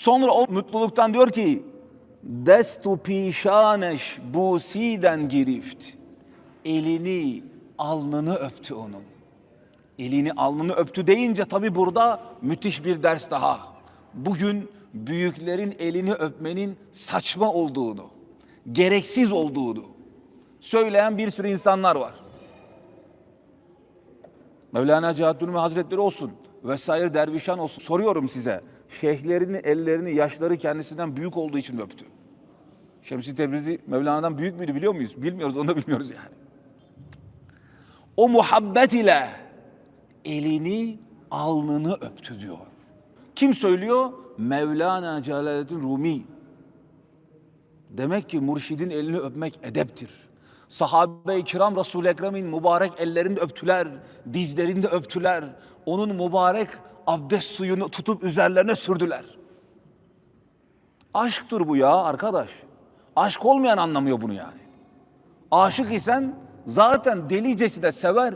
Sonra o mutluluktan diyor ki Destu pişaneş busiden girift. Elini, alnını öptü onun. Elini, alnını öptü deyince tabi burada müthiş bir ders daha. Bugün büyüklerin elini öpmenin saçma olduğunu, gereksiz olduğunu söyleyen bir sürü insanlar var. Mevlana Cihaddülmü Hazretleri olsun vesaire dervişan olsun. Soruyorum size. Şeyhlerinin ellerini yaşları kendisinden büyük olduğu için öptü? Şemsi Tebrizi Mevlana'dan büyük müydü biliyor muyuz? Bilmiyoruz onu da bilmiyoruz yani. O muhabbet ile elini alnını öptü diyor. Kim söylüyor? Mevlana Celaleddin Rumi. Demek ki murşidin elini öpmek edeptir. Sahabe-i kiram Resul-i Ekrem'in mübarek ellerini öptüler, dizlerini de öptüler. Onun mübarek abdest suyunu tutup üzerlerine sürdüler. Aşktır bu ya arkadaş. Aşk olmayan anlamıyor bunu yani. Aşık isen zaten delicesine sever.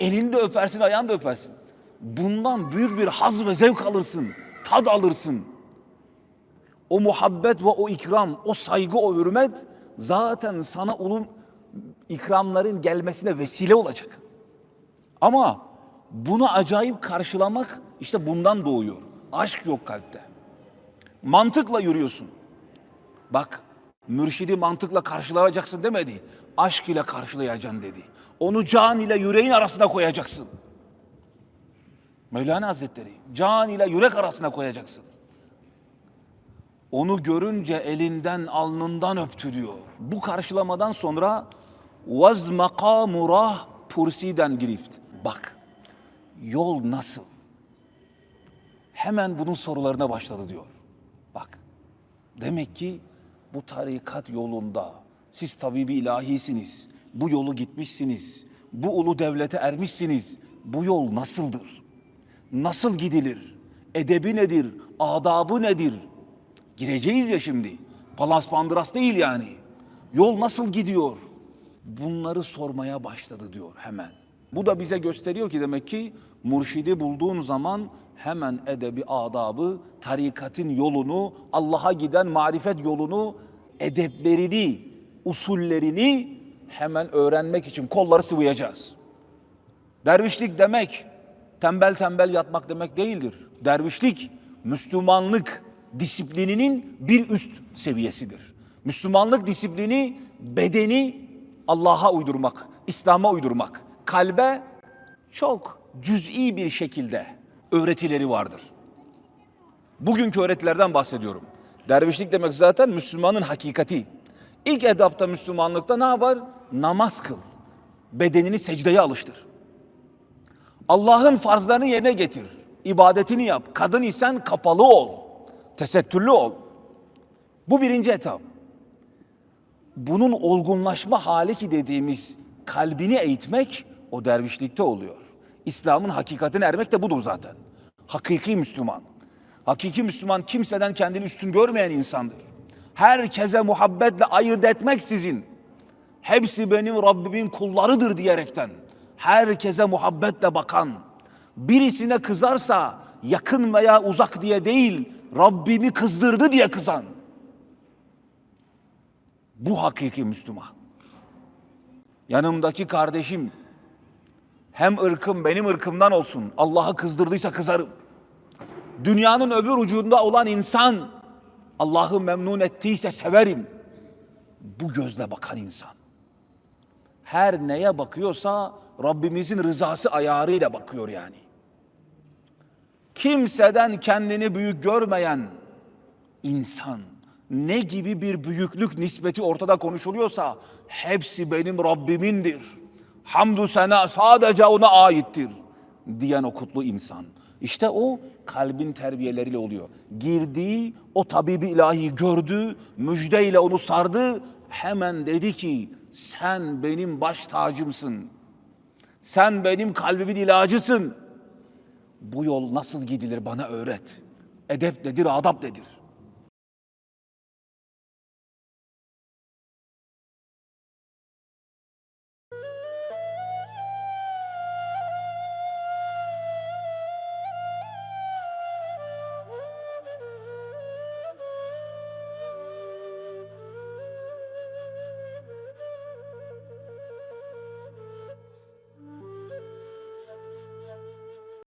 Elini de öpersin, ayağını da öpersin. Bundan büyük bir haz ve zevk alırsın, tad alırsın. O muhabbet ve o ikram, o saygı, o hürmet zaten sana ulum ikramların gelmesine vesile olacak. Ama bunu acayip karşılamak işte bundan doğuyor. Aşk yok kalpte. Mantıkla yürüyorsun. Bak mürşidi mantıkla karşılayacaksın demedi. Aşk ile karşılayacaksın dedi. Onu can ile yüreğin arasına koyacaksın. Mevlana Hazretleri can ile yürek arasına koyacaksın. Onu görünce elinden alnından öptü diyor. Bu karşılamadan sonra vaz makamurah pursiden girift. Bak yol nasıl? Hemen bunun sorularına başladı diyor. Bak demek ki bu tarikat yolunda siz tabibi ilahisiniz. Bu yolu gitmişsiniz. Bu ulu devlete ermişsiniz. Bu yol nasıldır? Nasıl gidilir? Edebi nedir? Adabı nedir? Gireceğiz ya şimdi. Palas Pandras değil yani. Yol nasıl gidiyor? Bunları sormaya başladı diyor hemen. Bu da bize gösteriyor ki demek ki murşidi bulduğun zaman hemen edebi adabı, tarikatın yolunu, Allah'a giden marifet yolunu, edeplerini, usullerini hemen öğrenmek için kolları sıvayacağız. Dervişlik demek tembel tembel yatmak demek değildir. Dervişlik Müslümanlık disiplininin bir üst seviyesidir. Müslümanlık disiplini bedeni Allah'a uydurmak, İslam'a uydurmak. Kalbe çok cüz'i bir şekilde öğretileri vardır. Bugünkü öğretilerden bahsediyorum. Dervişlik demek zaten Müslümanın hakikati. İlk edapta Müslümanlıkta ne var? Namaz kıl. Bedenini secdeye alıştır. Allah'ın farzlarını yerine getir. İbadetini yap. Kadın isen kapalı ol. Tesettürlü ol. Bu birinci etap. Bunun olgunlaşma hali ki dediğimiz kalbini eğitmek o dervişlikte oluyor. İslam'ın hakikatine ermek de budur zaten. Hakiki Müslüman. Hakiki Müslüman kimseden kendini üstün görmeyen insandır. Herkese muhabbetle ayırt etmeksizin hepsi benim Rabbimin kullarıdır diyerekten herkese muhabbetle bakan, birisine kızarsa yakın veya uzak diye değil, Rabbimi kızdırdı diye kızan. Bu hakiki Müslüman. Yanımdaki kardeşim hem ırkım benim ırkımdan olsun. Allah'ı kızdırdıysa kızarım. Dünyanın öbür ucunda olan insan Allah'ı memnun ettiyse severim. Bu gözle bakan insan. Her neye bakıyorsa Rabbimizin rızası ayarıyla bakıyor yani. Kimseden kendini büyük görmeyen insan ne gibi bir büyüklük nispeti ortada konuşuluyorsa hepsi benim Rabbimindir. Hamdü sena sadece ona aittir diyen o kutlu insan. İşte o kalbin terbiyeleriyle oluyor. Girdiği o tabibi ilahi gördü, müjdeyle onu sardı. Hemen dedi ki sen benim baş tacımsın. Sen benim kalbimin ilacısın. Bu yol nasıl gidilir bana öğret. Edep nedir, adap nedir?